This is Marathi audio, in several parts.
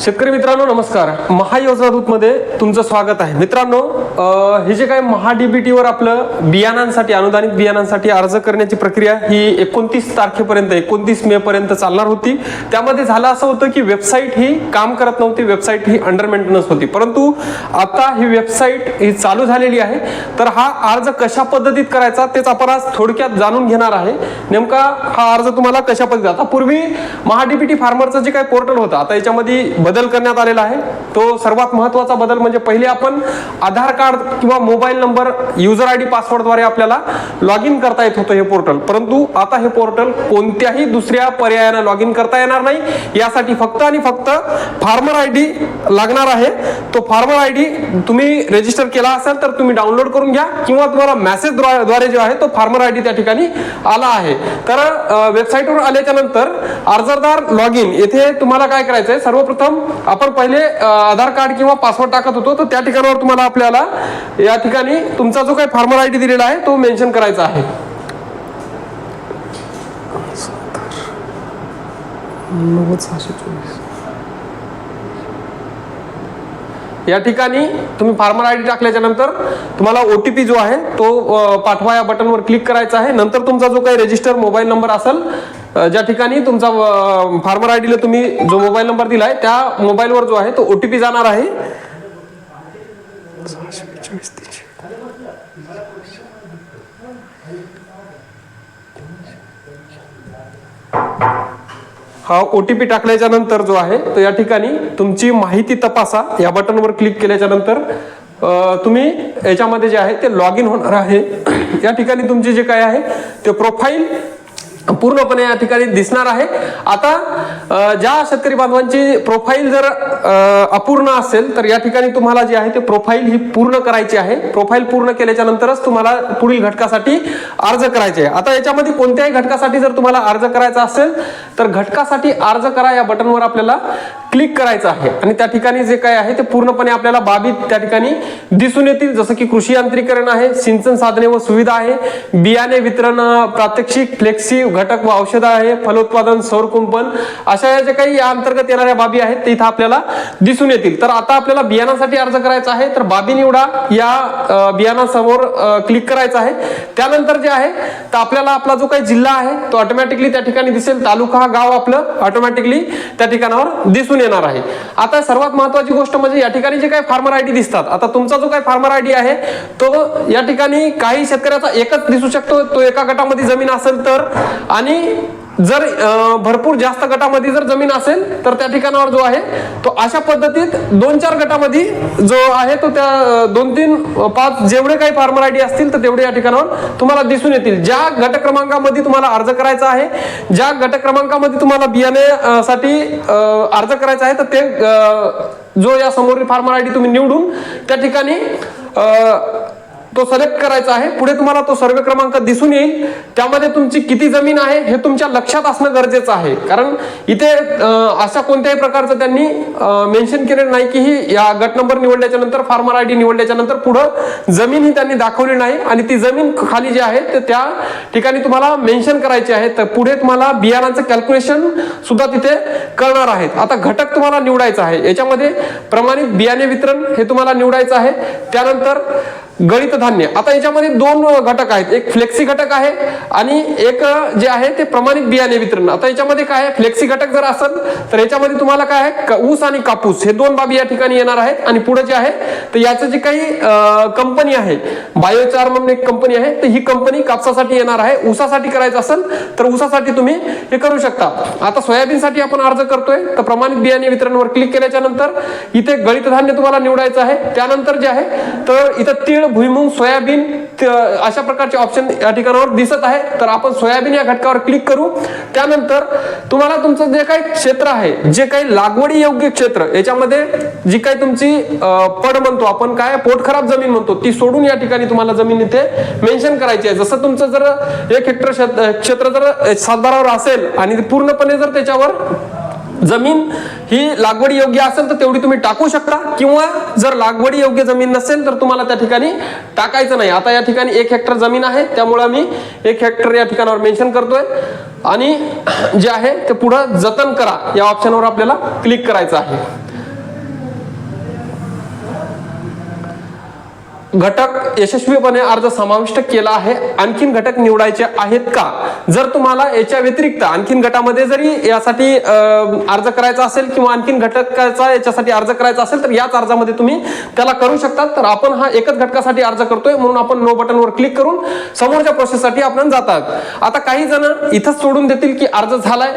शेतकरी मित्रांनो नमस्कार. महायोजना दूतमध्ये तुमचं स्वागत आहे. मित्रांनो हे जे काय महाडीबीटीवर आपलं बियाणांसाठी अनुदानित बियाणांसाठी अर्ज करण्याची प्रक्रिया ही एकोणतीस तारखेपर्यंत एकोणतीस मे पर्यंत चालणार होती. त्यामध्ये झालं असं होतं की वेबसाईट ही काम करत नव्हती वेबसाईट ही अंडर मेंटेनन्स होती. परंतु आता ही वेबसाईट ही चालू झालेली आहे. तर हा अर्ज कशा पद्धतीत करायचा तेच आपण आज थोडक्यात जाणून घेणार आहे. नेमका हा अर्ज तुम्हाला कशा पद्धतीत आता पूर्वी महाडीबीटी फार्मरचं जे काही पोर्टल होतं आता याच्यामध्ये बदल करण्यात आलेला आहे. तो सर्वात महत्त्वाचा बदल म्हणजे पहिले आपण आधार कार्ड किंवा mobile number user I D पासवर्डद्वारे आपल्याला लॉग इन करता येत होतं हे पोर्टल परंतु आता हे पोर्टल कोणत्याही दुसऱ्या पर्यायानं लॉग इन करता येणार नाही. यासाठी फक्त आणि फक्त फार्मर आय डी लागणार आहे. तो फार्मर आय डी तुम्ही रजिस्टर केला असाल तर तुम्ही डाउनलोड करून घ्या किंवा तुम्हाला मेसेजद्वारे जो आहे तो फार्मर आय डी त्या ठिकाणी आला आहे. तर वेबसाईटवर आल्याच्यानंतर अर्जदार लॉग इन येथे तुम्हाला काय करायचंय? सर्वप्रथम आपण पहिले आधार कार्ड किंवा पासवर्ड टाकत होतो तर त्या ठिकाणावर तुम्हाला आपल्याला या ठिकाणी तुमचा जो काही फार्मर आय डी दिलेला आहे तो मेन्शन करायचा आहे. या ठिकाणी तुम्ही फार्मर आय डी टाकल्याच्या नंतर तुम्हाला ओटीपी जो आहे तो पाठवा या बटनवर क्लिक करायचा आहे. नंतर तुमचा जो काही रजिस्टर मोबाईल नंबर असेल ज्या ठिकाणी तुमचा फार्मर आय डीला तुम्ही जो मोबाईल नंबर दिला आहे त्या मोबाईलवर जो आहे तो ओ टी पी जाणार आहे. हा ओ टी पी टाकल्याच्या नंतर जो आहे तो या ठिकाणी तुमची माहिती तपासा. या बटनवर क्लिक केल्याच्यानंतर तुम्ही याच्यामध्ये जे आहे ते लॉग इन होणार आहे. या ठिकाणी तुमचे जे काय आहे ते प्रोफाईल पूर्णपणे या ठिकाणी दिसणार आहे. आता ज्या शेतकरी बांधवांची प्रोफाईल जर अपूर्ण असेल तर या ठिकाणी तुम्हाला जे आहे ते प्रोफाईल ही पूर्ण करायची आहे. प्रोफाईल पूर्ण केल्याच्या नंतरच तुम्हाला पुढील घटकासाठी अर्ज करायचे आहे. आता याच्यामध्ये कोणत्याही घटकासाठी जर तुम्हाला अर्ज करायचा असेल तर घटकासाठी अर्ज करा या बटनवर आपल्याला क्लिक करायचं आहे. आणि त्या ठिकाणी जे काय आहे ते पूर्णपणे आपल्याला बाबी त्या ठिकाणी दिसून येतील. जसं की कृषी यांत्रिकरण आहे सिंचन साधने व सुविधा आहे बियाणे वितरण प्रात्यक्षिक फ्लेक्सी घटक व औषधं आहे फलोत्पादन सौर कुंपण अशा या ज्या काही या अंतर्गत येणाऱ्या बाबी आहेत ते इथं आपल्याला दिसून येतील. तर आता आपल्याला बियाणासाठी अर्ज करायचा आहे. तर बाबी निवडा. या बियाणासमोर क्लिक करायचं आहे. त्यानंतर जे आहे तर आपल्याला आपला जो काही जिल्हा आहे तो ऑटोमॅटिकली त्या ठिकाणी दिसेल. तालुका गाव आपलं ऑटोमॅटिकली त्या ठिकाणावर दिसून येणार आहे. आता सर्वात महत्वाची गोष्ट म्हणजे या ठिकाणी जे काही फार्मर आयडी दिसतात. आता तुमचा जो काही फार्मर आयडी आहे तो या ठिकाणी काही शेतकऱ्याचा एकच दिसू शकतो. तो एका गटामध्ये जमीन असेल तर. आणि जर भरपूर जास्त गटामध्ये जर जमीन असेल तर त्या ठिकाणावर जो आहे तो अशा पद्धतीत दोन चार गटामध्ये जो आहे तो त्या दोन तीन पाच जेवढे काही फार्मर आयडी असतील तर तेवढे या ठिकाणावर तुम्हाला दिसून येतील. ज्या गट क्रमांकामध्ये तुम्हाला अर्ज करायचा आहे ज्या गट क्रमांकामध्ये तुम्हाला बियाणे साठी अर्ज करायचा आहे तर ते जो या समोरील फार्मर आयडी तुम्ही निवडून त्या ठिकाणी तो सिलेक्ट करायचा आहे. पुढे तुम्हाला तो सर्व क्रमांक दिसून येईल. त्यामध्ये तुमची किती जमीन आहे हे तुमच्या लक्षात असणं गरजेचं आहे. कारण इथे अशा कोणत्याही प्रकारचं त्यांनी मेन्शन केलेलं नाही की ही या गट नंबर निवडल्याच्या नंतर फार्मर आय डी निवडल्याच्या नंतर पुढं जमीन ही त्यांनी दाखवली नाही. आणि ती जमीन खाली जी आहे ते त्या ठिकाणी तुम्हाला मेन्शन करायची आहे. तर पुढे तुम्हाला बियाणांचं कॅल्क्युलेशन सुद्धा तिथे करणार आहेत. आता घटक तुम्हाला निवडायचा आहे. याच्यामध्ये प्रमाणित बियाणे वितरण हे तुम्हाला निवडायचं आहे. त्यानंतर गणित धान्य. आता याच्यामध्ये दोन घटक आहेत. एक फ्लेक्सी घटक आहे आणि एक जे आहे ते प्रमाणित बियाणे वितरण. आता याच्यामध्ये काय आहे? फ्लेक्सी घटक जर असेल तर याच्यामध्ये तुम्हाला काय आहे? ऊस आणि कापूस हे दोन बाबी या ठिकाणी येणार आहेत आणि पुढे जे आहे तर याचं जे काही कंपनी आहे बायोचार म्हणून एक कंपनी आहे तर ही कंपनी कापसासाठी येणार आहे. ऊसासाठी करायचं असेल तर ऊसासाठी तुम्ही हे करू शकता. आता सोयाबीनसाठी आपण अर्ज करतोय तर प्रमाणित बियाणे वितरणवर क्लिक केल्याच्यानंतर इथे गळित धान्य तुम्हाला निवडायचं आहे. त्यानंतर जे आहे तर इथं तीळ भुईमुंग सोयाबीन अशा प्रकारचे ऑप्शन या ठिकाणावर दिसत आहे. तर आपण सोयाबीन या घटकावर क्लिक करू. त्यानंतर तुम्हाला तुमचं जे काही क्षेत्र आहे जे काही लागवडी योग्य क्षेत्र याच्यामध्ये जी काही तुमची पड म्हणतो आपण काय पोट खराब जमीन म्हणतो ती सोडून या ठिकाणी तुम्हाला जमीन इथे मेन्शन करायची आहे. जसं तुमचं जर एक हेक्टर क्षेत्र क्षेत्र जर सातबारावर असेल आणि पूर्णपणे जर त्याच्यावर जमीन ही लागवडी योग्य असेल तर तेवढी तुम्ही टाकू शकता. किंवा जर लागवडी योग्य जमीन नसेल तर तुम्हाला त्या ठिकाणी टाकायचं नाही. आता या ठिकाणी एक हेक्टर जमीन आहे. त्यामुळे मी एक हेक्टर या ठिकाणावर मेन्शन करतोय. आणि जे आहे ते पुढं जतन करा. या ऑप्शनवर आपल्याला क्लिक करायचं आहे. घटक यशस्वीपणे अर्ज समाविष्ट केला आहे. आणखीन घटक निवडायचे आहेत का? जर तुम्हाला याच्या व्यतिरिक्त आणखीन गटामध्ये जरी यासाठी अर्ज करायचा असेल किंवा आणखीन घटकाचा याच्यासाठी अर्ज करायचा असेल तर याच अर्जामध्ये तुम्ही त्याला करू शकता. तर आपण हा एकच घटकासाठी अर्ज करतोय म्हणून आपण नो बटनवर क्लिक करून समोरच्या प्रोसेससाठी आपण जातात. आता काही जण इथंच सोडून देतील की अर्ज झालाय.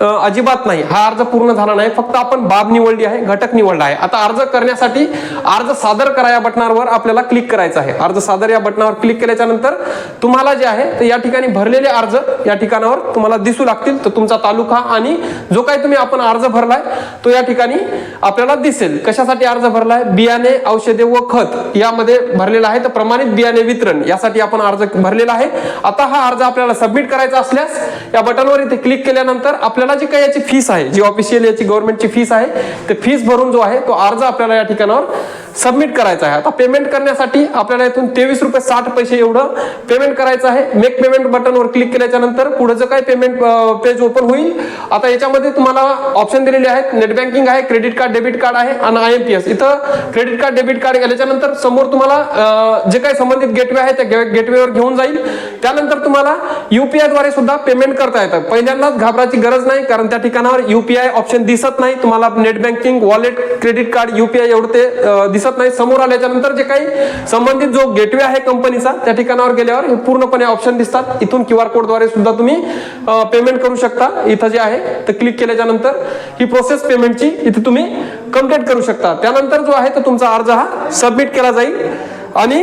अजिबात नाही. हा अर्ज पूर्ण झाला नाही. फक्त आपण बाब निवडली आहे घटक निवडला आहे. आता अर्ज करण्यासाठी अर्ज सादर करा या बटनावर आपल्याला क्लिक करायचा आहे. अर्ज सादर या बटनावर क्लिक केल्याच्यानंतर तुम्हाला जे आहे तर या ठिकाणी भरलेले अर्ज या ठिकाणावर तुम्हाला दिसू लागतील. तर तुमचा तालुका आणि जो काही तुम्ही आपण अर्ज भरलाय तो या ठिकाणी आपल्याला दिसेल. कशासाठी अर्ज भरलाय? बियाणे औषधे व खत यामध्ये भरलेला आहे. तर प्रमाणित बियाणे वितरण यासाठी आपण अर्ज भरलेला आहे. आता हा अर्ज आपल्याला सबमिट करायचा असल्यास या बटनवर इथे क्लिक केल्यानंतर आपल्याला जी काही याची फीस आहे. जी ऑफिशियल याची गव्हर्नमेंटची फीस आहे ते फीस भरून जो आहे तो अर्ज आपल्याला या ठिकाणावर सबमिट करायचा आहे. आता पेमेंट करण्यासाठी आपल्याला इथून तेवीस रुपये साठ पैसे एवढं पेमेंट करायचं आहे. मेक पेमेंट बटनवर क्लिक केल्याच्यानंतर पुढे जो काही पेमेंट पेज ओपन होईल आता याच्यामध्ये तुम्हाला ऑप्शन दिलेले आहेत. नेट बँकिंग आहे क्रेडिट कार्ड डेबिट कार्ड आहे आणि आय एम पी एस इथं क्रेडिट कार्ड डेबिट कार्ड गेल्याच्यानंतर समोर तुम्हाला जे काही संबंधित गेटवे आहे त्या गेटवेवर घेऊन जाईल. त्यानंतर तुम्हाला युपीआयद्वारे सुद्धा पेमेंट करता येतं. पहिल्यांदाच घाबरायची गरज नाही. कारण त्या ठिकाणावर युपीआय ऑप्शन दिसत नाही. तुम्हाला net banking wallet credit card UPI एवढं ते दिसत नाही. समोर आल्याच्यानंतर जे काही संबंधित जो गेटवे आहे कंपनीचा त्या ठिकाणावर गेल्यावर हे पूर्णपणे ऑप्शन दिसतात. इथून क्यू आर कोडद्वारे सुद्धा तुम्ही पेमेंट करू शकता. इथं जे आहे तर क्लिक केल्याच्यानंतर ही प्रोसेस पेमेंटची इथे तुम्ही कंप्लीट करू शकता. त्यानंतर जो आहे तो तुमचा अर्ज हा सबमिट केला जाईल. आणि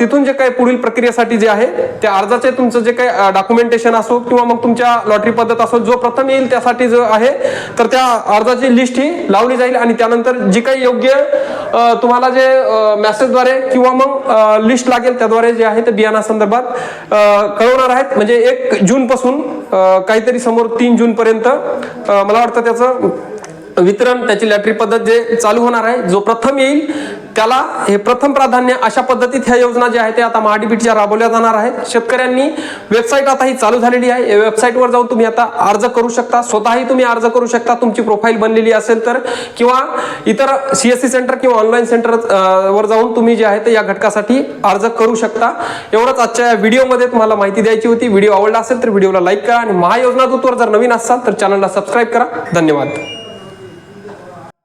तिथून जे काही पुढील प्रक्रियेसाठी जे आहे त्या अर्जाचे तुमचं जे काही डॉक्युमेंटेशन असो किंवा मग तुमच्या लॉटरी पद्धत असो जो प्रथम येईल त्यासाठी जो आहे तर त्या अर्जाची लिस्ट ही लावली जाईल आणि त्यानंतर जी काही योग्य तुम्हाला जे मेसेजद्वारे किंवा मग लिस्ट लागेल त्याद्वारे जे आहे ते बियाणा संदर्भात कळवणार आहेत. म्हणजे एक जून पासून काहीतरी समोर तीन जून पर्यंत मला वाटतं त्याचं वितरण त्याची लॅटरी पद्धत जे चालू होणार आहे जो प्रथम येईल त्याला हे प्रथम प्राधान्य अशा पद्धतीत ह्या योजना ज्या आहेत त्या आता महाडीबीटीच्या राबवल्या जाणार आहेत. शेतकऱ्यांनी वेबसाईट आता ही चालू झालेली आहे. या वेबसाईटवर जाऊन तुम्ही आता अर्ज करू शकता. स्वतःही तुम्ही अर्ज करू शकता. तुमची प्रोफाईल बनलेली असेल तर. किंवा इतर सीएससी सेंटर किंवा ऑनलाईन सेंटर वर जाऊन तुम्ही जे आहे ते या घटकासाठी अर्ज करू शकता. एवढंच आजच्या या व्हिडिओमध्ये तुम्हाला माहिती द्यायची होती. व्हिडिओ आवडला असेल तर व्हिडिओला लाईक करा आणि महायोजना दूतवर जर नवीन असाल तर चॅनलला सबस्क्राईब करा. धन्यवाद.